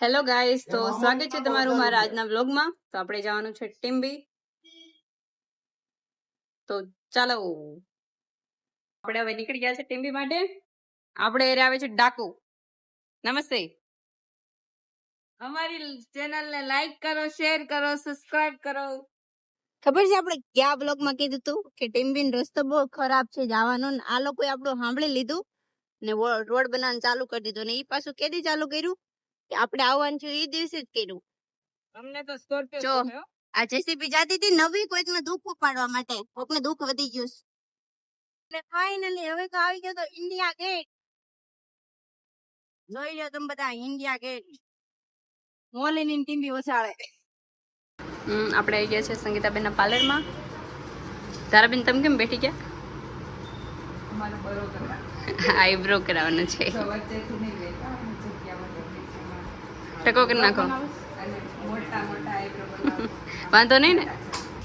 Hello guys તો સ્વાગત છે તમારું મારા આજના વ્લોગમાં. તો આપણે જવાનું છે ટીમ્બી. તો ચાલો આપણે હવે નીકળી ગયા છે ટીમ્બી માટે. આપણે એરે આવે છે ડાકુ. નમસ્તે. અમારી ચેનલ ને લાઈક કરો શેર કરો સબસ્ક્રાઇબ કરો. ખબર છે આપણે કયા બ્લોગમાં કીધું હતું કે ટીમ્બીનો રસ્તો બહુ ખરાબ છે જવાનો ને આ લોકોએ આપણું સાંભળી લીધું ને રોડ બનાવવાનું ચાલુ કરી દીધું ને એ પાછું કેદી ચાલુ કર્યું? આપણે આવવાનું છે એ દિવસે જ કર્યું. અમને તો સ્કોર્પિયો જો. આ જેસીબી જાતી હતી નવી કોઈકને દુઃખ ઉપાડવા માટે. કોઈકને દુઃખ વધી ગયું છે. એટલે ફાઇનલી હવે તો આવી ગયો તો ઇન્ડિયા ગેટ જોઈ લો તમે બધા ઇન્ડિયા ગેટ મોલીની ટીમ્બી ઓછાળે. આપણે આવી ગયા છે સંગીતાબેનના પાર્લરમાં. તારાબેન તમે કેમ બેઠી ગયા? આઈબ્રો કરાવવાનો છે તો વચ્ચેથી નહીં લેતા અને જગ્યા માટે પીછેમાં. ટકો કરી નાખો. વાંધો નહીં ને?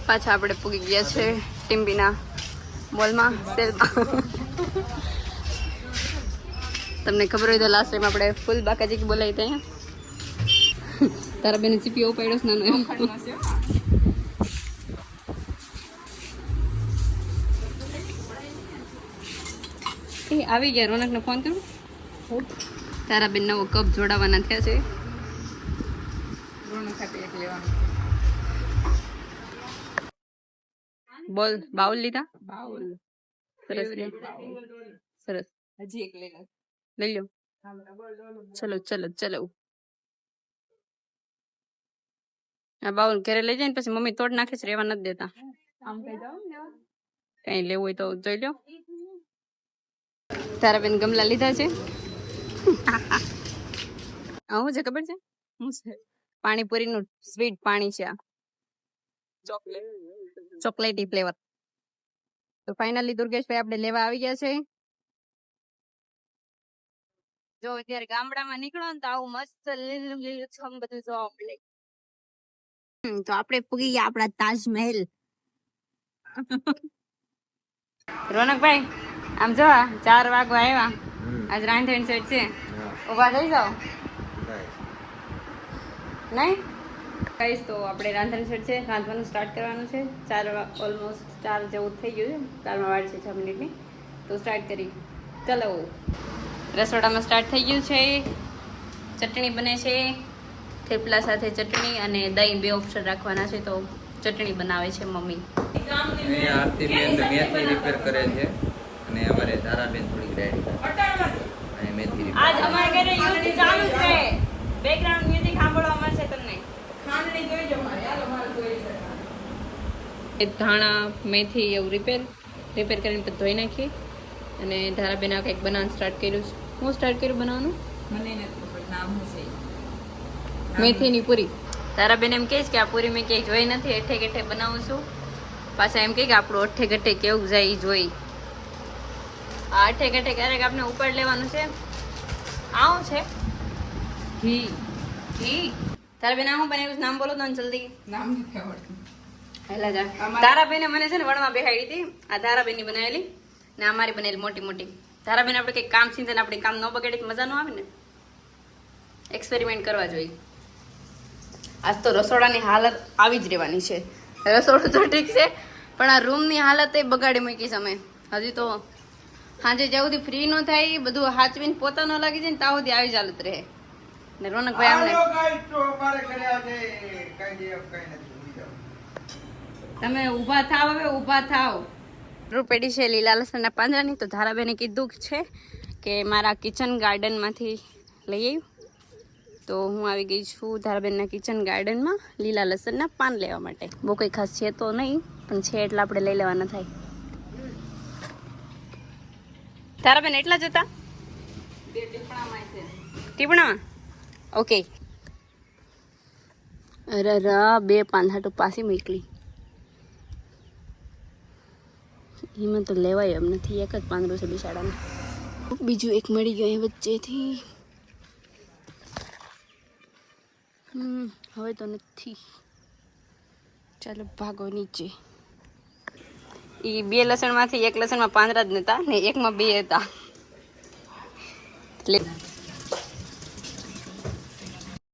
પાછા આપણે પૂગી ગયા છે ટીમ્બીના મોલમાં, સેલમાં. તમને ખબર હોય તો લાસ્ટ ટાઈમ આપણે ફૂલ બાકાજી બોલાવી ત્યાં તારા બેને ચીપીઓ ઉપાડ્યો નાનો એમ. એ આવી ગયા, રોનકને ફોન કરું? તારા બેન નવો કપ જોડાવાના થયા છે. રોણો ખાતે એક લેવાનું બોલ બાઉલ લીધા બાઉલ સરસ Favorite બાઉલ. સરસ હજી એક લઈ લો લઈ લો ચલો ચલો ચલો આ બાઉલ ઘરે લઈ જાય ને પછી મમ્મી તોડ નાખે છે રેવા નથી દેતા આમ કઈ જાવ ને કઈ લેવું હોય તો જોઈ લો તારા બેન ગમલા લીધા છે. આવું છે ખબર છે? શું છે? પાણીપુરીનું સ્વીટ પાણી છે. આ ચોકલેટ ચોકલેટી ફ્લેવર તો ફાઇનલી દુર્ગેશભાઈ આપણે લેવા આવી ગયા છે. જો અત્યારે ગામડામાં નીકળો ને તો આવું મસ્ત લીલું લીલું છમ બધું જોવા મળે. તો આપણે પૂગી ગયા આપણા તાજમહેલ. રોનકભાઈ આમ જો ચાર વાગવા આવ્યા. આજ રાંધણ સેટ છે ઊભા થઈ જાઓ. નહીં? કહીશ તો આપણે રાંધણ સેટ છે. રાંધવાનું સ્ટાર્ટ કરવાનું છે. ચાર ઓલમોસ્ટ ચાર જેવું થઈ ગયું છે. ચારમાં વાર છે છ મિનિટની. તો સ્ટાર્ટ કરી ચલો. રસોડામાં સ્ટાર્ટ થઈ ગયું છે. ચટણી બને છે. થેપલા સાથે ચટણી અને દહીં બે ઓપ્શન રાખવાના છે. તો ચટણી બનાવે છે મમ્મી. આરતીબેન મેથી રિપેર કરે છે. અને અમારે ધારાબેન થોડીક અને મેથી આજ અમારે ઘરે યુદ્ધ ચાલુ છે. બેકગ્રાઉન્ડ મ્યુઝિક સાંભળવા મળશે તમને ખાંડણી જોઈ જો મારે હાલો મારે જોઈ છે ધાણા મેથી એવું રિપેર રિપેર કરીને પછી ધોઈ નાખીએ. અને ધારાબેન આ કંઈક બનાવવાનું સ્ટાર્ટ કર્યું છે. હું સ્ટાર્ટ કર્યું બનાવવાનું? મને નથી નામ છે? મેથીની પૂરી. તારાબેન એમ કહે છે કે આ પૂરી મેં ક્યાંય જોઈ નથી એઠે ગેઠે બનાવું છું. પાછા એમ કહે કે આપણું અઠે ગઠે કેવું જાય એ જોઈ. આ અઠે ગઠે ક્યારેક આપણે ઉપર લેવાનું છે. આવું છે? ઘી. ઘી? તારાબેન આ હું બને નામ બોલો તો જલ્દી. નામ નથી આવડતું. તારાબેને મને છે ને વણમાં બેહાડી હતી. આ તારાબેનની બનાવેલી. ને અમારી બનેલી મોટી મોટી. તારાબેન આપણે કંઈક કામ સીધે આપણે કામ ન બગાડે મજા ન આવે ને? એક્સપેરિમેન્ટ કરવા જોઈએ. આજ તો રસોડાની હાલત આવી જ રહેવાની છે. રસોડું તો ઠીક છે પણ આ રૂમની હાલત એ બગાડી મૂકી અમે. હજી તો સાંજે જ્યાં સુધી ફ્રી ન થાય બધું હાચવીને પોતા ન લાગી જાય ને ત્યાં સુધી આવી જ હાલત રહે. ને રોનકભાઈ અમને તમે ઊભા થાવ હવે ઊભા થાવ. રૂપેડી છે લીલા લસણના પાંદડાની તો ધારાબેને કીધું છે કે મારા કિચન ગાર્ડનમાંથી લઈ આવ્યું તો હું આવી ગઈ છું ધારાબેનના કિચન ગાર્ડનમાં લીલા લસણના પાન લેવા માટે. બહુ કંઈ ખાસ છે તો નહીં પણ છે એટલે આપણે લઈ લેવાના થાય. ધારાબેન એટલા જ હતા? ટીપણામાં? ઓકે. અરે રા બે હાટું પાછી મોકલી. એમાં તો લેવાય એમ નથી, એક જ પાંદડું છે બિચારાને. બીજું એક મળી ગયું એ વચ્ચેથી. હવે તો નથી. ચાલો, ભાગો નીચે. એ બે લસણમાંથી એક લસણમાં પાંદડા જ નહોતા ને એકમાં બે હતા. એટલે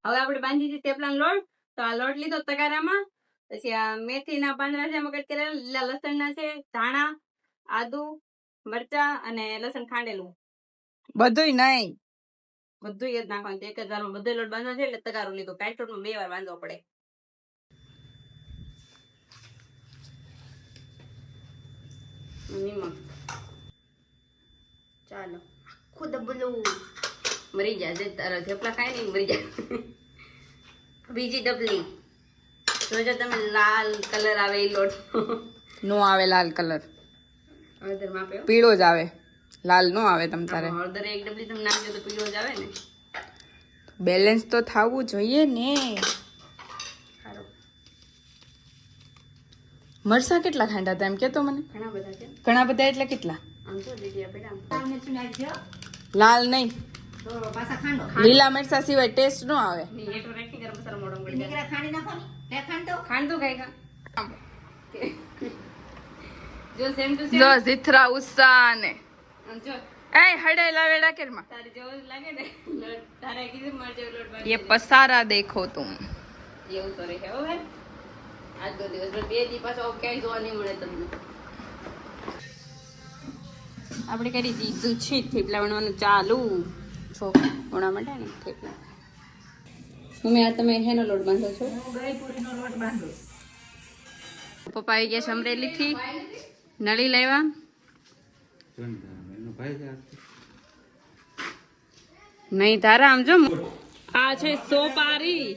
હવે આપણે બાંધી દીધી થેપલાનો લોટ. તો આ લોટ લીધો તગારામાં. પછી આ મેથીના પાંદડા છે મગજ કરેલા લીલા લસણના છે ધાણા આદુ મરચા અને લસણ ખાંડેલું. બધું નહીં બધું જ નાખવાનું એક જ વારમાં બધો લોટ બાંધવાનો છે એટલે તગારો લીધો. કાંઈ લોટમાં બે વાર બાંધવો પડે. નિમક. ચાલો. આખું ડબલું મરી જા જે તારા થેપલા ખાય ને મરી જા બીજી ડબલી. જોજો તમે લાલ કલર આવે એ લોટ. નો આવે લાલ કલર. પીળો જ આવે. લાલ નો આવે તમ તારે. હળદર એક ડબલી તમે નાખજો તો પીળો જ આવે ને. બેલેન્સ તો થવું જોઈએ ને. સારો મરસા કેટલા ખાંડા હતા એમ કેતો મને? ઘણા બધા ઘણા બધા એટલે કેટલા? લાલ તો લીલા મરચા સિવાય ટેસ્ટ ન આવે. જો જીથરા ઉસ્સા ને. જો પસારા દેખો તું. એવું તો રહે દિવસ બે જોવા નહીં મળે તમને. આપણે કરી દીધું છે થેપલા વણવાનું ચાલુ. છો વણા માટે ને? થેપલા મમ્મી આ તમે હેનો લોટ બાંધો છો? પપ્પા આવી ગયા છે અમરેલીથી. નળી લેવા નહીં તારા આમ જો. આ છે સોપારી.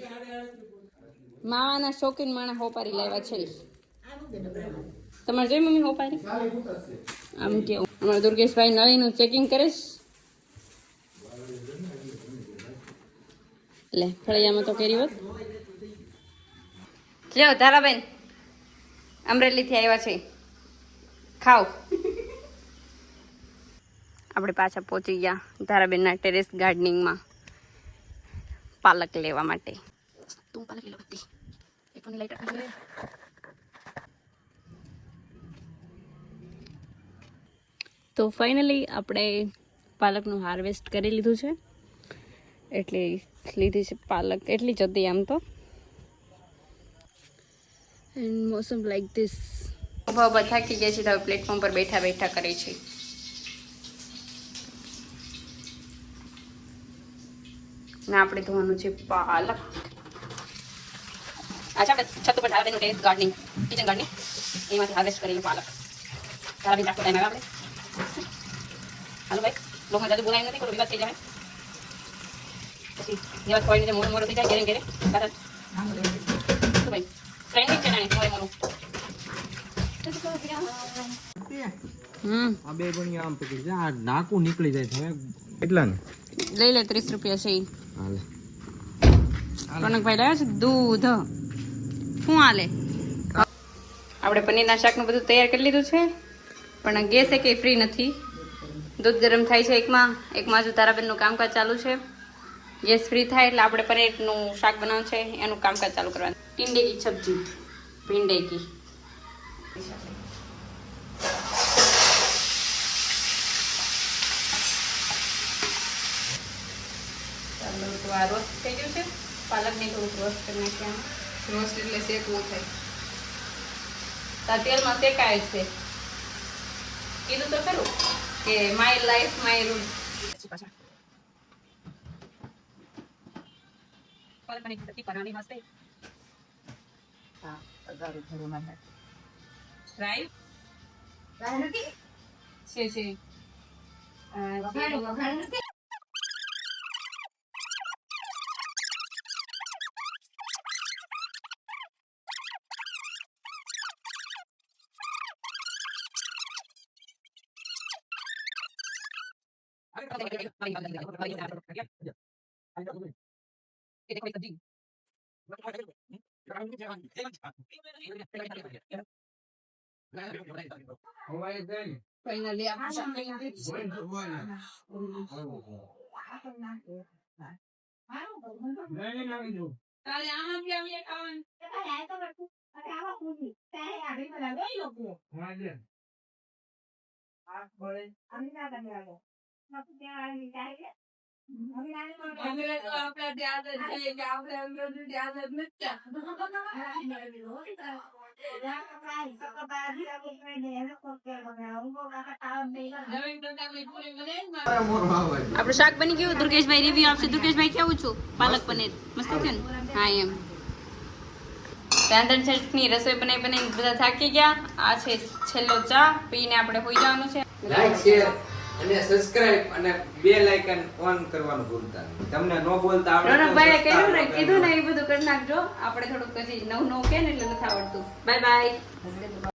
માવાના શોખીન માણા હોપારી લાવ્યા છે. તમારે જોઈ મમ્મી હોપારી? આમ કેવું અમારા દુર્ગેશભાઈ નળીનું ચેકિંગ કરીશ લે ફળિયામાં તો કેરી હોત લ્યો ધારાબેન અમરેલીથી આવ્યા છે ખાઓ આપણે પાછા પહોંચી ગયા ધારાબેનના ટેરેસ ગાર્ડનિંગમાં પાલક લેવા માટે તું પાલક લઈ બધી એક પણ લાઈટ તો ફાઇનલી આપણે પાલકનું હાર્વેસ્ટ કરી લીધું છે. એટલે લીધી છે પાલક, એટલી જ હતી આમ તો. એન્ડ મોસમ લાઈક ધીસ ઊભા બધા થાકી ગયા છે હવે પ્લેટફોર્મ પર બેઠા બેઠા કરે છે. ને આપણે ધોવાનું છે પાલક. આજે આપણે છત ઉપર Dharaben terrace gardening kitchen gardening એમાંથી હાર્વેસ્ટ કરીને પાલક. ધારાબેન રાખો ટાઈમ આવે આપણે. હાલો ભાઈ, લોકોને જાજુ બોલાય નથી, કોઈ વિવાદ થઈ જાય પછી મોડું મોડું થઈ જાય ઘેરે ઘેરે શું ભાઈ ટ્રેન્ડિંગ છે નાની મોડું. લઈ લે ત્રીસ રૂપિયા છે કનકભાઈ લાવ્યા છે દૂધ. શું હાલે? આપણે પનીરના શાકનું બધું તૈયાર કરી લીધું છે. પણ ગેસ એ કંઈ ફ્રી નથી. દૂધ ગરમ થાય છે એકમાં. એકમાં જો તારાબેનનું કામકાજ ચાલુ છે. ગેસ ફ્રી થાય એટલે આપણે પનીરનું શાક બનાવવાનું છે. એનું કામકાજ ચાલુ કરવાનું. ટીંડેકી સબ્જી. ભીંડેકી ચાલો તો આ રોસ્ટ થઈ ગયું છે. પાલકને થોડુંક રોસ્ટ કરી નાખ્યા રોસ્ટ એટલે શેકવું થાય. તેલમાં શેકાય છે. કીધું તો ખરું કે માય લાઈફ માય રૂલ ફ્રાય છે છે ફાઇનલી આપણું શાક ready છે. તારે આમાં બી આવીએ ખાવાનું આપણું શાક બની ગયું. દુર્ગેશભાઈ રિવ્યુ આપશે. દુર્ગેશભાઈ કેવું છું? પાલક પનીર. મસ્ત છે ને? હા એમ. રાંધણ છઠની રસોઈ બનાવી બનાવી બધા થાકી ગયા. આ છે છેલ્લો ચા. પીને આપણે હોઈ જવાનું છે. લાઈક શેર અને સબસ્ક્રાઇબ અને બેલ આઇકન ઓન કરવાનું ભૂલતા નહીં. તમને નો બોલતા આવડે તો રોનકભાઈએ કહ્યું ને કીધું ને એ બધું કરી નાખજો. આપણે થોડુંક પછી નવું નવું કે ને એટલે નથી આવડતું. Bye bye